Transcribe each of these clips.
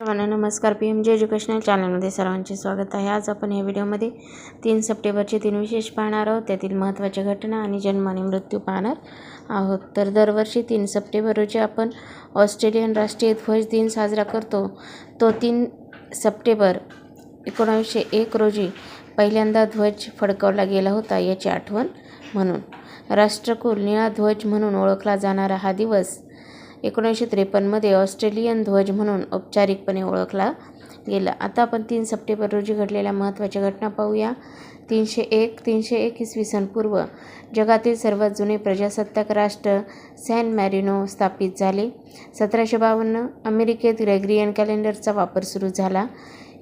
सर्वांना नमस्कार. P M जे एज्युकेशनल चॅनलमध्ये सर्वांचे स्वागत आहे. आज आपण या व्हिडिओमध्ये तीन सप्टेंबरचे तीन विशेष पाहणार आहोत. त्यातील महत्त्वाच्या घटना आणि जन्म आणि मृत्यू पाहणार आहोत. तर दरवर्षी तीन सप्टेंबर रोजी आपण ऑस्ट्रेलियन राष्ट्रीय ध्वज दिन साजरा करतो. तो तीन सप्टेंबर एकोणावीसशे एक रोजी पहिल्यांदा ध्वज फडकवला गेला होता याची आठवण म्हणून. राष्ट्रकुल निळा ध्वज म्हणून ओळखला जाणारा हा दिवस एकोणीसशे त्रेपन्नमध्ये ऑस्ट्रेलियन ध्वज म्हणून औपचारिकपणे ओळखला गेला. आता आपण तीन सप्टेंबर रोजी घडलेल्या महत्त्वाच्या घटना पाहूया. तीनशे एक तीनशे एक इसवी सन पूर्व जगातील सर्वात जुने प्रजासत्ताक राष्ट्र सॅन मॅरिनो स्थापित झाले. सतराशे बावन्न अमेरिकेत ग्रेग्रियन कॅलेंडरचा वापर सुरू झाला.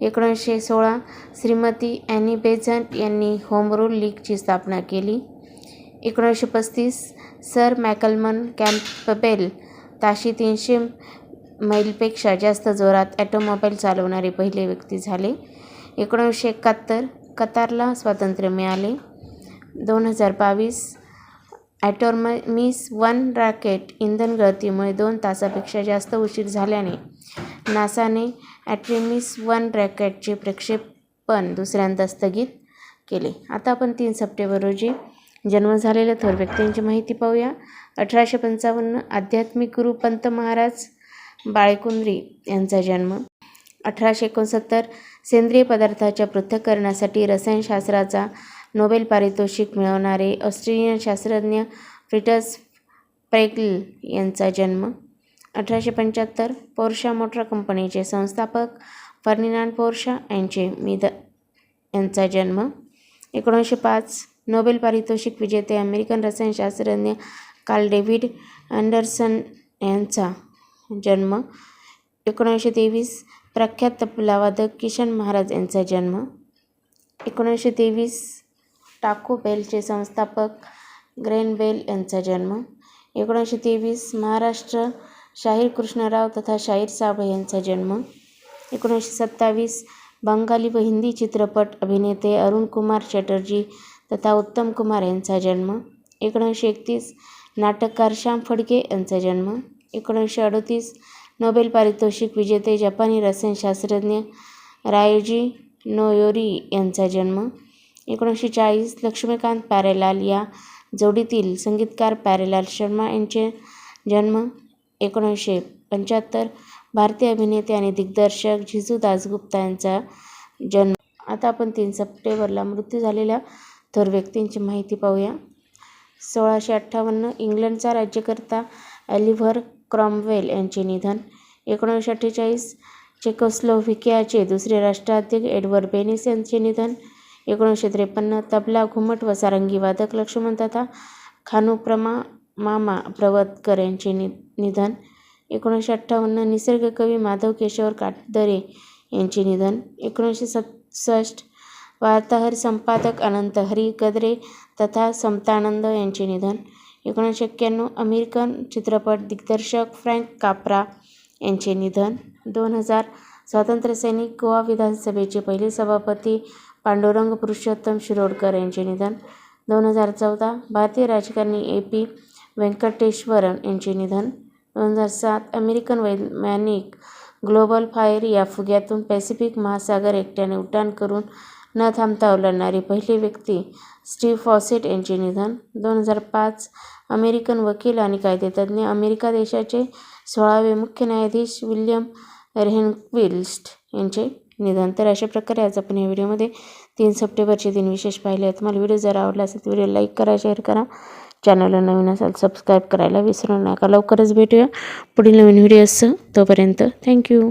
एकोणीसशे सोळा श्रीमती ॲनी बेझंट यांनी होम रूल लीगची स्थापना केली. एकोणीसशे पस्तीस सर मॅकलमन कॅम्पबेल ताशी तीनशे मैलपेक्षा जास्त जोरात ॲटोमोबाईल चालवणारे पहिले व्यक्ती झाले. एकोणीसशे एकाहत्तर कतारला स्वातंत्र्य मिळाले. दोन हजार बावीस ॲटोर्मिस वन रॉकेट इंधन गळतीमुळे दोन तासापेक्षा जास्त उशीर झाल्याने नासाने ॲट्रेमिस वन रॉकेटचे प्रक्षेपण दुसऱ्यांदा स्थगित केले. आता आपण तीन सप्टेंबर रोजी जन्म झालेल्या थोर व्यक्तींची माहिती पाहूया. अठराशे पंचावन्न आध्यात्मिक गुरु पंत महाराज बाळेकुंद्री यांचा जन्म. अठराशे एकोणसत्तर सेंद्रिय पदार्थाच्या पृथक्करणासाठी रसायनशास्त्राचा नोबेल पारितोषिक मिळवणारे ऑस्ट्रेलियन शास्त्रज्ञ फ्रिटस प्रेगल यांचा जन्म. अठराशे पंच्याहत्तर पोर्शा मोटर कंपनीचे संस्थापक फर्निनांड पोर्शा यांचे मिद यांचा जन्म. एकोणीसशे पाच नोबेल पारितोषिक विजेते अमेरिकन रसायनशास्त्रज्ञ काल डेव्हिड अँडरसन यांचा जन्म एकोणीसशे तेवीस. प्रख्यात तबलावादक किशन महाराज यांचा जन्म एकोणीसशे तेवीस. टाको बेलचे संस्थापक ग्रेन बेल यांचा जन्म एकोणीसशे तेवीस. महाराष्ट्र शाहीर कृष्णराव तथा शाहीर साब यांचा जन्म एकोणीसशे सत्तावीस. बंगाली व हिंदी चित्रपट अभिनेते अरुण कुमार चटर्जी तथा उत्तम कुमार यांचा जन्म एकोणीसशे एकतीस नाटककार श्याम फडके यांचा जन्म एकोणीसशे अडतीस नोबेल पारितोषिक विजेते जपानी रसायनशास्त्रज्ञ रायोजी नोयोरी यांचा जन्म एकोणीसशे चाळीस लक्ष्मीकांत प्यारेलाल या जोडीतील संगीतकार प्यारेलाल शर्मा यांचे जन्म एकोणीसशे पंच्याहत्तर भारतीय अभिनेते आणि दिग्दर्शक झिजू दासगुप्ता यांचा जन्म. आता आपण तीन सप्टेंबरला मृत्यू झालेल्या थोर व्यक्तींची माहिती पाहूया. सोळाशे अठ्ठावन्न इंग्लंडचा राज्यकर्ता ॲलिव्हर क्रॉमवेल यांचे निधन. एकोणीसशे अठ्ठेचाळीस चेकोस्लोव्हिकियाचे दुसरे राष्ट्राध्यक्ष एडवर्ड बेनिस यांचे निधन. एकोणीसशे त्रेपन्न तबला घुमट व सारंगी वादक लक्ष्मण तथा खानुप्रमा मामा प्रवतकर यांचे नि निधन. एकोणीसशे अठ्ठावन्न निसर्गकवी माधव केशवर काटदरे यांचे निधन. एकोणीसशे सत्सष्ट वार्ताहर संपादक अनंत हरी गद्रे तथा समतानंद यांचे निधन. एकोणीसशे एक्क्याण्णव अमेरिकन चित्रपट दिग्दर्शक फ्रँक काप्रा यांचे निधन. दोन हजार स्वातंत्र्यसैनिक गोवा विधानसभेचे पहिले सभापती पांडुरंग पुरुषोत्तम शिरोडकर यांचे निधन. दोन हजार चौदा भारतीय राजकारणी ए पी व्यंकटेश्वरन यांचे निधन. दोन हजार सात अमेरिकन वैज्ञानिक ग्लोबल फायर या फुग्यातून पॅसिफिक महासागर एकट्याने उड्डाण करून न थांबता ओलांडणारी पहिली व्यक्ती स्टीव्ह फॉसेट यांचे निधन. दोन हजार पाच अमेरिकन वकील आणि कायदेतज्ञ अमेरिका देशाचे सोळावे मुख्य न्यायाधीश विल्यम रेहनक्विल्स्ट यांचे निधन. तर अशा प्रकारे आज आपण या व्हिडिओमध्ये तीन सप्टेंबरचे तीन विशेष पाहिले. आहेत तुम्हाला व्हिडिओ जर आवडला असेल तर व्हिडिओ लाईक करा शेअर करा. चॅनलला नवीन असाल सबस्क्राईब करायला विसरू नका. लवकरच भेटूया पुढील नवीन व्हिडिओ असं तोपर्यंत थँक्यू.